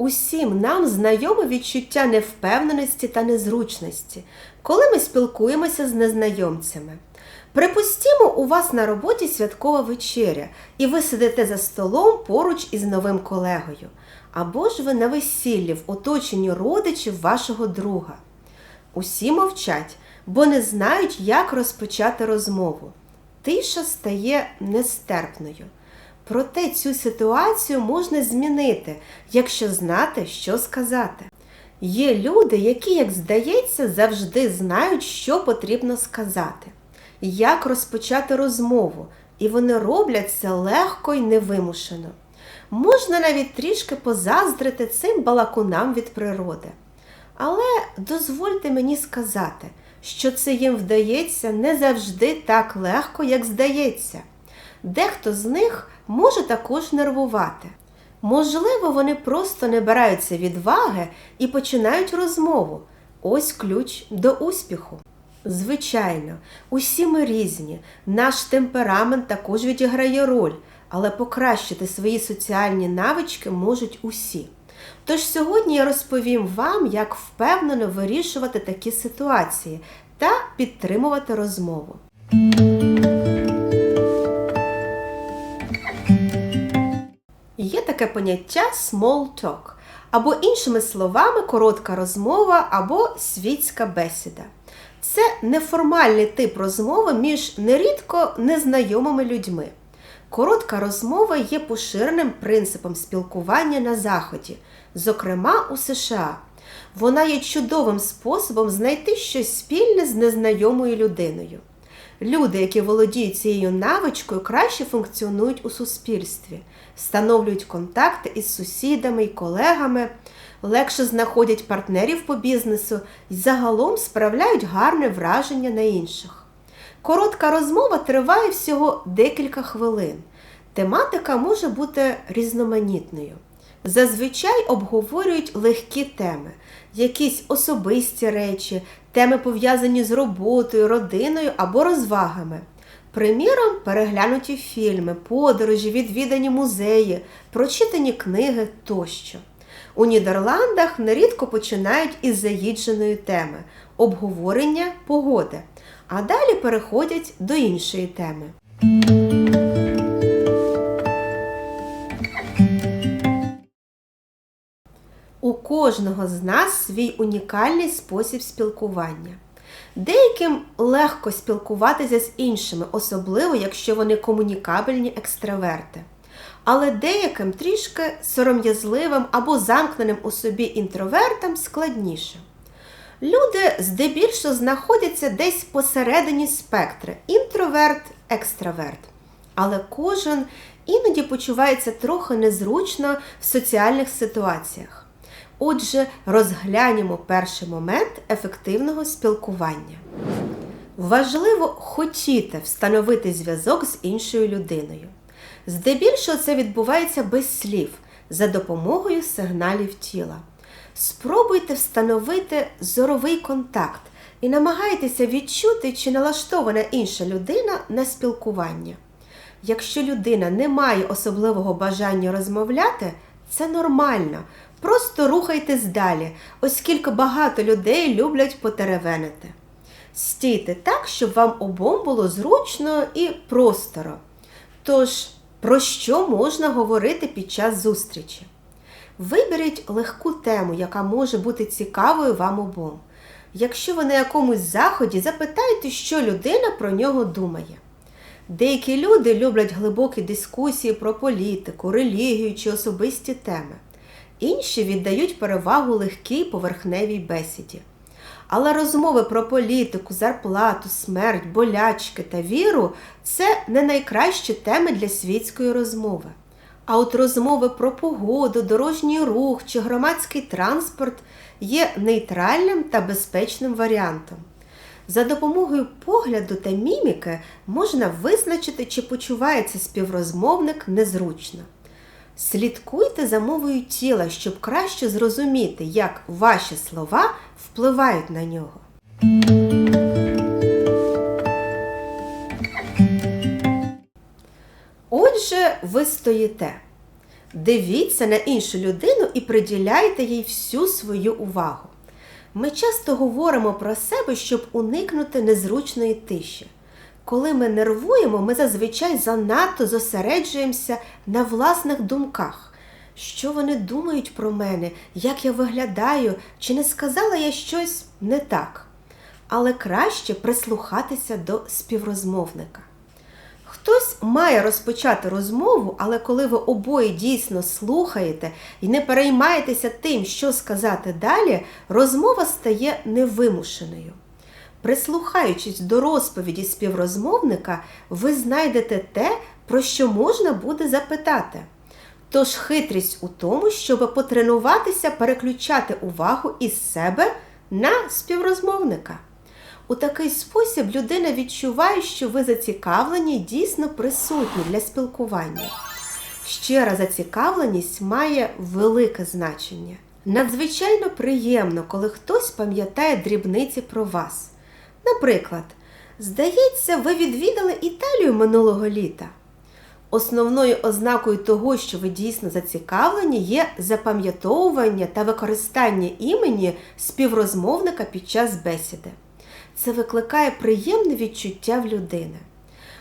Усім нам знайоме відчуття невпевненості та незручності, коли ми спілкуємося з незнайомцями. Припустімо, у вас на роботі святкова вечеря, і ви сидите за столом поруч із новим колегою. Або ж ви на весіллі в оточенні родичів вашого друга. Усі мовчать, бо не знають, як розпочати розмову. Тиша стає нестерпною. Проте цю ситуацію можна змінити, якщо знати, що сказати. Є люди, які, як здається, завжди знають, що потрібно сказати, як розпочати розмову, і вони роблять це легко і невимушено. Можна навіть трішки позаздрити цим балакунам від природи. Але дозвольте мені сказати, що це їм вдається не завжди так легко, як здається. Дехто з них може також нервувати. Можливо, вони просто набираються відваги і починають розмову. Ось ключ до успіху. Звичайно, усі ми різні, наш темперамент також відіграє роль, але покращити свої соціальні навички можуть усі. Тож сьогодні я розповім вам, як впевнено вирішувати такі ситуації та підтримувати розмову. Таке поняття small talk, або іншими словами, коротка розмова або світська бесіда. Це неформальний тип розмови між нерідко незнайомими людьми. Коротка розмова є поширеним принципом спілкування на Заході, зокрема у США. Вона є чудовим способом знайти щось спільне з незнайомою людиною. Люди, які володіють цією навичкою, краще функціонують у суспільстві, встановлюють контакти із сусідами і колегами, легше знаходять партнерів по бізнесу і загалом справляють гарне враження на інших. Коротка розмова триває всього декілька хвилин. Тематика може бути різноманітною. Зазвичай обговорюють легкі теми, якісь особисті речі, теми пов'язані з роботою, родиною або розвагами. Приміром, переглянуті фільми, подорожі, відвідані музеї, прочитані книги тощо. У Нідерландах нерідко починають із заїдженої теми обговорення погоди, а далі переходять до іншої теми. Кожного з нас свій унікальний спосіб спілкування. Деяким легко спілкуватися з іншими, особливо якщо вони комунікабельні екстраверти. Але деяким трішки сором'язливим або замкненим у собі інтровертам складніше. Люди здебільшого знаходяться десь посередині спектри інтроверт, екстраверт. Але кожен іноді почувається трохи незручно в соціальних ситуаціях. Отже, розглянемо перший момент ефективного спілкування. Важливо хотіти встановити зв'язок з іншою людиною. Здебільшого це відбувається без слів за допомогою сигналів тіла. Спробуйте встановити зоровий контакт і намагайтеся відчути, чи налаштована інша людина на спілкування. Якщо людина не має особливого бажання розмовляти, це нормально. Просто рухайтесь далі, оскільки багато людей люблять потеревенити. Стійте так, щоб вам обом було зручно і просторо. Тож, про що можна говорити під час зустрічі? Виберіть легку тему, яка може бути цікавою вам обом. Якщо ви на якомусь заході, запитайте, що людина про нього думає. Деякі люди люблять глибокі дискусії про політику, релігію чи особисті теми. Інші віддають перевагу легкій поверхневій бесіді. Але розмови про політику, зарплату, смерть, болячки та віру це не найкращі теми для світської розмови. А от розмови про погоду, дорожній рух чи громадський транспорт є нейтральним та безпечним варіантом. За допомогою погляду та міміки можна визначити, чи почувається співрозмовник незручно. Слідкуйте за мовою тіла, щоб краще зрозуміти, як ваші слова впливають на нього. Отже, ви стоїте. Дивіться на іншу людину і приділяйте їй всю свою увагу. Ми часто говоримо про себе, щоб уникнути незручної тиші. Коли ми нервуємо, ми зазвичай занадто зосереджуємося на власних думках. Що вони думають про мене, як я виглядаю, чи не сказала я щось не так. Але краще прислухатися до співрозмовника. Хтось має розпочати розмову, але коли ви обоє дійсно слухаєте і не переймаєтеся тим, що сказати далі, розмова стає невимушеною. Прислухаючись до розповіді співрозмовника, ви знайдете те, про що можна буде запитати. Тож хитрість у тому, щоб потренуватися переключати увагу із себе на співрозмовника. У такий спосіб людина відчуває, що ви зацікавлені дійсно присутні для спілкування. Щира зацікавленість має велике значення. Надзвичайно приємно, коли хтось пам'ятає дрібниці про вас. Наприклад, здається, ви відвідали Італію минулого літа. Основною ознакою того, що ви дійсно зацікавлені, є запам'ятовування та використання імені співрозмовника під час бесіди. Це викликає приємне відчуття в людини.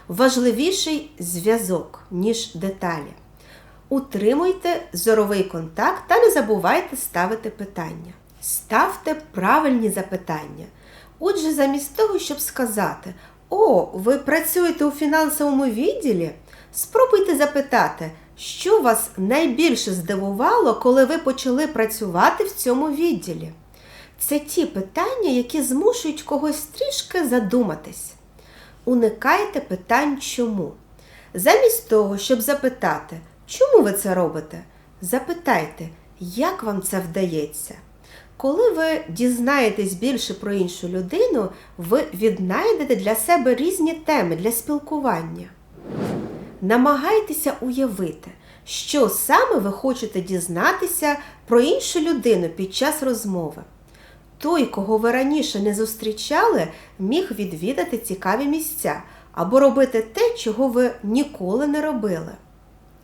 Важливіший зв'язок, ніж деталі. Утримуйте зоровий контакт та не забувайте ставити питання. Ставте правильні запитання. Отже, замість того, щоб сказати: О, ви працюєте у фінансовому відділі, спробуйте запитати, що вас найбільше здивувало, коли ви почали працювати в цьому відділі. Це ті питання, які змушують когось трішки задуматись. Уникайте питань чому. Замість того, щоб запитати, чому ви це робите, запитайте, як вам це вдається. Коли ви дізнаєтесь більше про іншу людину, ви віднайдете для себе різні теми для спілкування. Намагайтеся уявити, що саме ви хочете дізнатися про іншу людину під час розмови. Той, кого ви раніше не зустрічали, міг відвідати цікаві місця або робити те, чого ви ніколи не робили.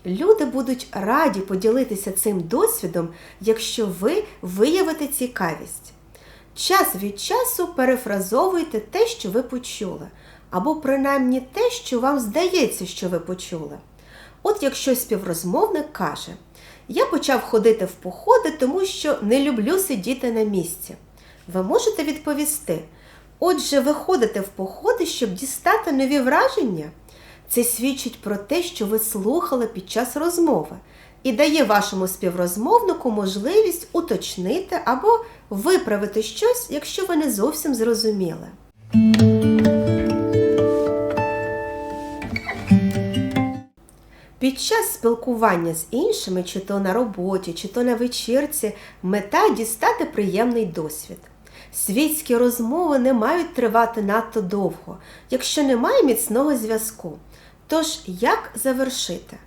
Люди будуть раді поділитися цим досвідом, якщо ви виявите цікавість. Час від часу перефразовуйте те, що ви почули, або принаймні те, що вам здається, що ви почули. От якщо співрозмовник каже, я почав ходити в походи, тому що не люблю сидіти на місці. Ви можете відповісти, отже, ви ходите в походи, щоб дістати нові враження. Це свідчить про те, що ви слухали під час розмови і дає вашому співрозмовнику можливість уточнити або виправити щось, якщо ви не зовсім зрозуміли. Під час спілкування з іншими, чи то на роботі, чи то на вечірці, мета дістати приємний досвід. Світські розмови не мають тривати надто довго, якщо немає міцного зв'язку. Тож, як завершити?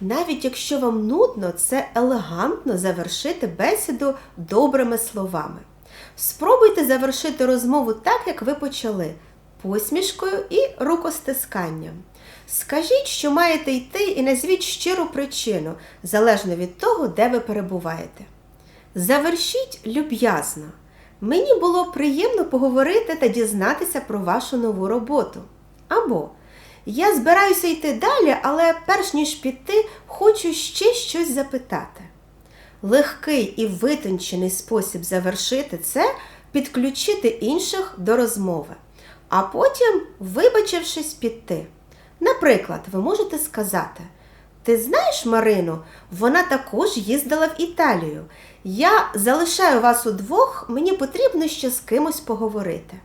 Навіть якщо вам нудно, це елегантно завершити бесіду добрими словами. Спробуйте завершити розмову так, як ви почали, посмішкою і рукостисканням. Скажіть, що маєте йти, і назвіть щиру причину, залежно від того, де ви перебуваєте. Завершіть люб'язно. Мені було приємно поговорити та дізнатися про вашу нову роботу. Або я збираюся йти далі, але перш ніж піти, хочу ще щось запитати. Легкий і витончений спосіб завершити це підключити інших до розмови, а потім, вибачившись, піти. Наприклад, ви можете сказати: Ти знаєш Марину, вона також їздила в Італію. Я залишаю вас удвох, мені потрібно ще з кимось поговорити.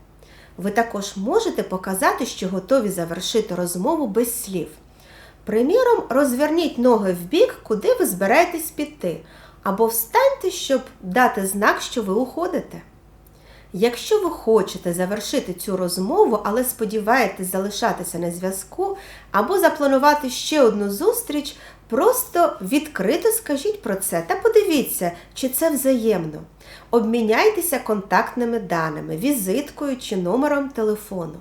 Ви також можете показати, що готові завершити розмову без слів. Приміром, розверніть ноги в бік, куди ви збираєтесь піти, або встаньте, щоб дати знак, що ви уходите. Якщо ви хочете завершити цю розмову, але сподіваєтесь залишатися на зв'язку, або запланувати ще одну зустріч, просто відкрито скажіть про це та подивіться, чи це взаємно. Обміняйтеся контактними даними, візиткою чи номером телефону.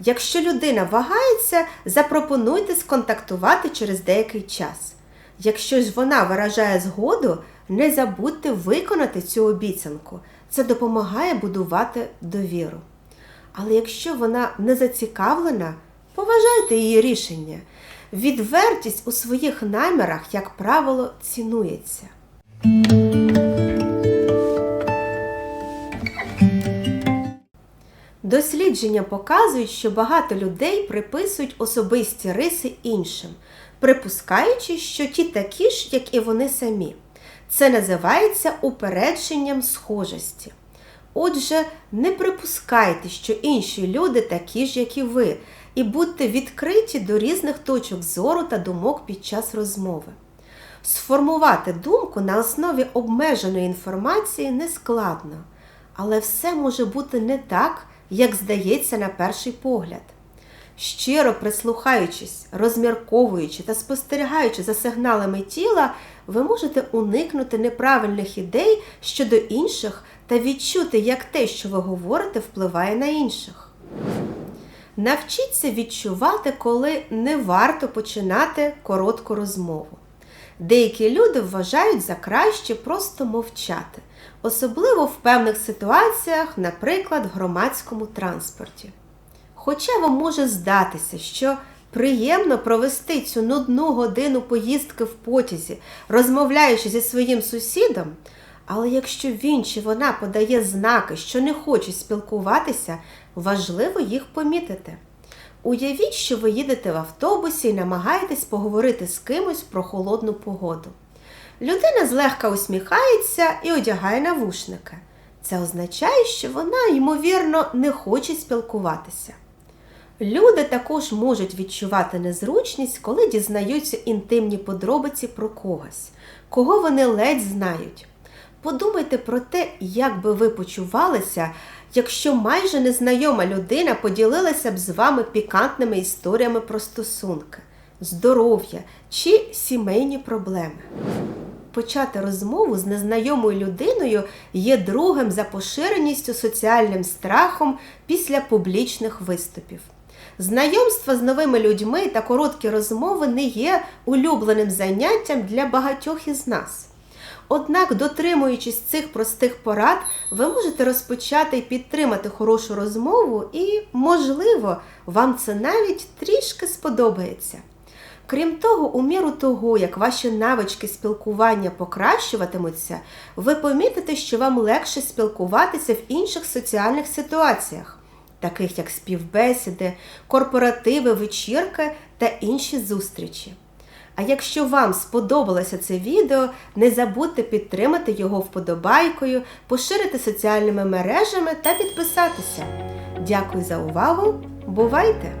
Якщо людина вагається, запропонуйте сконтактувати через деякий час. Якщо ж вона виражає згоду, не забудьте виконати цю обіцянку. Це допомагає будувати довіру. Але якщо вона не зацікавлена, поважайте її рішення. Відвертість у своїх намірах, як правило, цінується. Дослідження показують, що багато людей приписують особисті риси іншим, припускаючи, що ті такі ж, як і вони самі. Це називається упередженням схожості. Отже, не припускайте, що інші люди такі ж, як і ви, і будьте відкриті до різних точок зору та думок під час розмови. Сформувати думку на основі обмеженої інформації не складно, але все може бути не так, як здається на перший погляд. Щиро прислухаючись, розмірковуючи та спостерігаючи за сигналами тіла, ви можете уникнути неправильних ідей щодо інших та відчути, як те, що ви говорите, впливає на інших. Навчіться відчувати, коли не варто починати коротку розмову. Деякі люди вважають за краще просто мовчати, особливо в певних ситуаціях, наприклад, в громадському транспорті. Хоча вам може здатися, що приємно провести цю нудну годину поїздки в потязі, розмовляючи зі своїм сусідом, але якщо він чи вона подає знаки, що не хоче спілкуватися, важливо їх помітити. Уявіть, що ви їдете в автобусі і намагаєтесь поговорити з кимось про холодну погоду. Людина злегка усміхається і одягає навушники. Це означає, що вона, ймовірно, не хоче спілкуватися. Люди також можуть відчувати незручність, коли дізнаються інтимні подробиці про когось, кого вони ледь знають. Подумайте про те, як би ви почувалися, якщо майже незнайома людина поділилася б з вами пікантними історіями про стосунки, здоров'я чи сімейні проблеми. Почати розмову з незнайомою людиною є другим за поширеністю соціальним страхом після публічних виступів. Знайомство з новими людьми та короткі розмови не є улюбленим заняттям для багатьох із нас. Однак, дотримуючись цих простих порад, ви можете розпочати і підтримати хорошу розмову, і, можливо, вам це навіть трішки сподобається. Крім того, у міру того, як ваші навички спілкування покращуватимуться, ви помітите, що вам легше спілкуватися в інших соціальних ситуаціях, таких як співбесіди, корпоративи, вечірки та інші зустрічі. А якщо вам сподобалося це відео, не забудьте підтримати його вподобайкою, поширити соціальними мережами та підписатися. Дякую за увагу! Бувайте!